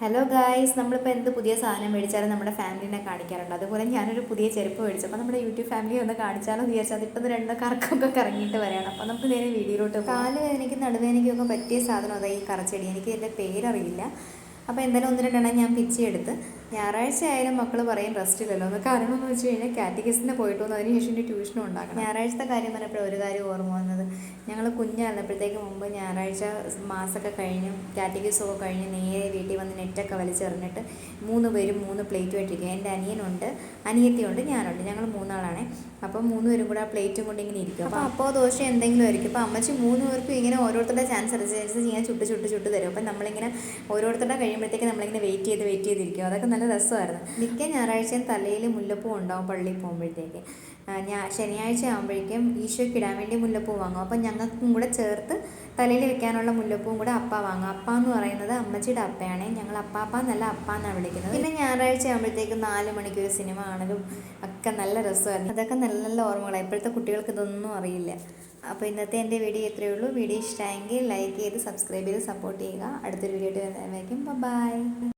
Hello guys നമ്മളിപ്പോൾ എന്ത് പുതിയ സാധനം മേടിച്ചാലും നമ്മുടെ ഫാമിലിനെ കാണിക്കാറുണ്ട്. അതുപോലെ ഞാനൊരു പുതിയ ചെരുപ്പ് മേടിച്ചു. അപ്പോൾ നമ്മുടെ യൂട്യൂബ് ഫാമിലി ഒന്ന് കാണിച്ചാലോ എന്ന് വിചാരിച്ചാൽ അതിപ്പോൾ രണ്ട് കറക്കമൊക്കെ കറങ്ങിയിട്ട് വരികയാണ് അപ്പോൾ നമുക്ക് നേരെ വീഡിയോയിലോട്ട് കാൽ വേദനയ്ക്കും നടുവേദനയ്ക്കും ഒക്കെ പറ്റിയ സാധനം അതാ ഈ കറച്ചെടി. എനിക്ക് ഇതിന്റെ പേരറിയില്ല. അപ്പോൾ എന്തായാലും ഒന്ന് രണ്ടെണ്ണം ഞാൻ പിച്ചിയെടുത്ത് ഞായറാഴ്ച ആയാലും മക്കൾ പറയും റെസ്റ്റ് ഇല്ലല്ലോ എന്ന് കാരണം എന്ന് വെച്ച് കഴിഞ്ഞാൽ കാറ്റഗസിന് പോയിട്ട് വന്നു. അതിനുശേഷം എന്റെ ട്യൂഷനും ഉണ്ടാക്കണം. ഞായറാഴ്ചത്തെ കാര്യം പറഞ്ഞപ്പോൾ ഒരു കാര്യം ഓർമ്മ വന്നത്. ഞങ്ങൾ കുഞ്ഞായിരുന്നപ്പോഴത്തേക്ക് മുമ്പ് ഞായറാഴ്ച മാസമൊക്കെ കഴിഞ്ഞ് കാറ്റഗസൊക്കെ കഴിഞ്ഞ് നേരെ വീട്ടിൽ വന്ന് നെറ്റൊക്കെ വലിച്ചെറിഞ്ഞിട്ട് മൂന്ന് പേരും മൂന്ന് പ്ലേറ്റ് വെട്ടിരിക്കുക എന്റെ അനിയനുണ്ട് അനിയത്തിയുണ്ട് ഞാനുണ്ട്. ഞങ്ങൾ മൂന്നാളാണ് അപ്പം മൂന്ന് പേരും കൂടെ ആ പ്ലേറ്റും കൊണ്ട് ഇങ്ങനെ ഇരിക്കും. അപ്പോൾ അപ്പോൾ ദോശ എന്തെങ്കിലും ആയിരിക്കും. അപ്പോൾ അമ്മച്ചി മൂന്ന് പേർക്കും ഇങ്ങനെ ഓരോരുത്തരുടെ ചാൻസ് അനുസരിച്ച് ഇങ്ങനെ ചുട്ട് ചുട്ട് ചുട്ട് തരും. അപ്പം നമ്മളിങ്ങനെ ഓരോരുത്തരുടെ കഴിയുമ്പോഴത്തേക്ക് നമ്മളിങ്ങനെ വെയിറ്റ് ചെയ്ത് വെയിറ്റ് ചെയ്തിരിക്കും. അതൊക്കെ നല്ല രസമായിരുന്നു. മിക്ക ഞായറാഴ്ചയും തലയിൽ മുല്ലപ്പൂ ഉണ്ടാവും പള്ളിയിൽ പോകുമ്പോഴത്തേക്ക്. ഞാൻ ശനിയാഴ്ച ആകുമ്പോഴേക്കും ഈശോയ്ക്ക് ഇടാൻ വേണ്ടി മുല്ലപ്പൂ വാങ്ങും. അപ്പം ഞങ്ങൾക്കും കൂടെ ചേർത്ത് തലയിൽ വെക്കാനുള്ള മുല്ലപ്പൂവും കൂടെ അപ്പ വാങ്ങും. അപ്പ എന്ന് പറയുന്നത് അമ്മച്ചിയുടെ അപ്പയാണ്. ഞങ്ങൾ അപ്പാപ്പ എന്നല്ല അപ്പ എന്നാണ് വിളിക്കുന്നത്. പിന്നെ ഞായറാഴ്ച ആകുമ്പോഴത്തേക്കും നാല് മണിക്ക് ഒരു സിനിമ ആണെങ്കിലും ഒക്കെ നല്ല രസമായിരുന്നു. അതൊക്കെ നല്ല നല്ല ഓർമ്മകളാണ് ഇപ്പോഴത്തെ കുട്ടികൾക്ക് ഇതൊന്നും അറിയില്ല. അപ്പോൾ ഇന്നത്തെ എന്റെ വീഡിയോ ഇത്രയേ ഉള്ളൂ. വീഡിയോ ഇഷ്ടമായെങ്കിൽ ലൈക്ക് ചെയ്ത് സബ്സ്ക്രൈബ് ചെയ്ത് സപ്പോർട്ട് ചെയ്യുക. അടുത്തൊരു വീഡിയോ ആയിട്ട് വരുന്നതായിരിക്കും ബൈ.